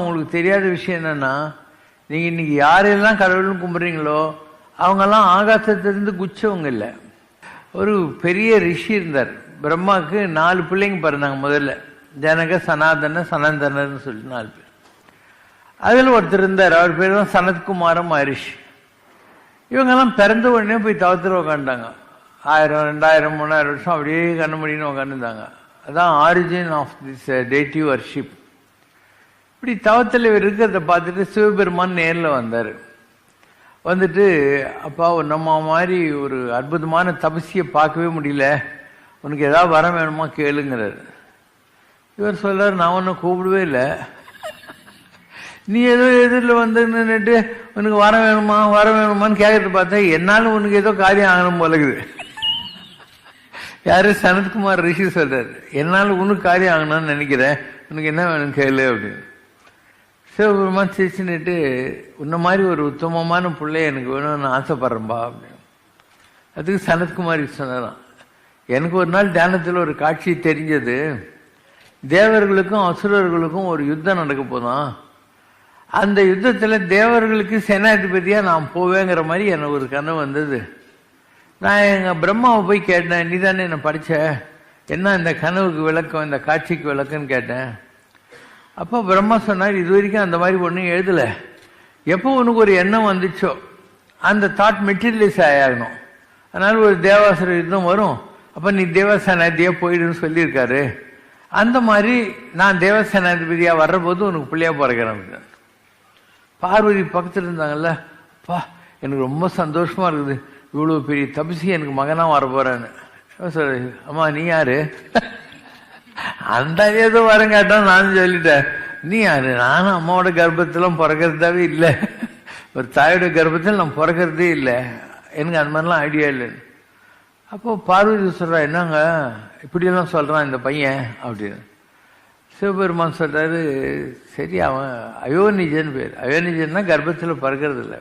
உங்களுக்கு தெரியாத விஷயம் என்னன்னா நீங்க இன்னைக்கு யாரெல்லாம் கடவுள்னு கும்பிட்றீங்களோ அவங்கெல்லாம் ஆகாசத்திலிருந்து குச்சவங்க இல்லை. ஒரு பெரிய ரிஷி இருந்தார். பிரம்மாவுக்கு நாலு பிள்ளைங்க பிறந்தாங்க முதல்ல. ஜனக சனாதன சனந்தனர்னு சொல்லி நாலு பேர். அதில் ஒருத்தர் இருந்தார். அவர் பேர் தான் சனத்குமார மகரிஷி. இவங்கெல்லாம் பிறந்த உடனே போய் தவத்தில் உக்காண்டாங்க ஆயிரம் ரெண்டாயிரம் மூணாயிரம் வருஷம் அப்படியே கண்ணு முடின்னு உட்காந்துருந்தாங்க அதான் origin of this deity worship இப்படி தவத்தில் இவர் இருக்கிறத பார்த்துட்டு சிவபெருமான் நேரில் வந்தார். வந்துட்டு அப்பா நம்ம மாதிரி ஒரு அற்புதமான தபசியை பார்க்கவே முடியல. உனக்கு ஏதாவது வர வேணுமா கேளுங்கிறார். இவர் சொல்கிறார் நான் ஒன்றும் கூப்பிடவே இல்லை. நீ ஏதோ எதிரில் வந்து நின்றுட்டு உனக்கு வர வேணுமா வர வேணுமான்னு கேட்கறது பார்த்தா என்னாலும் உனக்கு ஏதோ காரியம் ஆகணும் போல இருக்குது. யாரு? சனத்குமார் ரிஷி சொல்கிறார் என்னால் உனக்கு காரியம் ஆகணும்னு நினைக்கிறேன். உனக்கு என்ன வேணும் கேளு அப்படின்னு. சிவபெருமான் சிரிச்சுன்னுட்டு உன்ன மாதிரி ஒரு உத்தமமான பிள்ளை எனக்கு வேணும்னு ஆசைப்படுறேன்பா அப்படின்னு. அதுக்கு சனத்குமாரி சொன்னாராம். எனக்கு ஒரு நாள் தியானத்தில் ஒரு காட்சி தெரிஞ்சது. தேவர்களுக்கும் அசுரர்களுக்கும் ஒரு யுத்தம் நடக்க போதான் அந்த யுத்தத்தில் தேவர்களுக்கு சேனாதிபதியாக நான் போவேங்கிற மாதிரி எனக்கு ஒரு கனவு வந்தது. நான் எங்கள் பிரம்மாவை போய் கேட்டேன் நீ தானே என்னை படித்த என்ன இந்த கனவுக்கு விளக்கம் இந்த காட்சிக்கு விளக்கம்னு கேட்டேன். அப்போ பிரம்மா சொன்னார் இது வரைக்கும் அந்த மாதிரி ஒன்றும் எழுதலை. எப்போ உனக்கு ஒரு எண்ணம் வந்துச்சோ அந்த தாட் மெட்டீரியலைஸ் ஆகணும் அதனால் ஒரு தேவாசுர யுத்தம் வரும். அப்போ நீ தேவசேனாதியாக போயிடுன்னு சொல்லியிருக்காரு. அந்த மாதிரி நான் தேவசேனாதிபதியாக வர்றபோது உனக்கு பிள்ளையாக பிறக்கிறேன் பார்வதி பக்கத்தில் இருந்தாங்கல்ல பா எனக்கு ரொம்ப சந்தோஷமாக இருக்குது. இவ்வளோ பெரிய தபிசி எனக்கு மகனாக வர போகிறேன்னு சொல்ற அம்மா நீ யாரு? அந்த ஏதோ வரங்காட்டம் நானும் சொல்லிட்டேன். நீ யாரு நானும் அம்மாவோட கர்ப்பத்தில் பிறக்கிறதாவே இல்லை. ஒரு தாயோட கர்ப்பத்தில் நான் பிறக்கிறதே இல்லை. எனக்கு அந்த மாதிரிலாம் ஐடியா இல்லைன்னு அப்போ பார்வதி சொல்றா என்னங்க? இப்படியெல்லாம் சொல்றான் இந்த பையன் அப்படின்னு. சிவபெருமான் சொல்றாரு சரி அவன் அயோனிஜன் பேர். அயோனிஜன்னா கர்ப்பத்தில் பிறக்கிறது இல்லை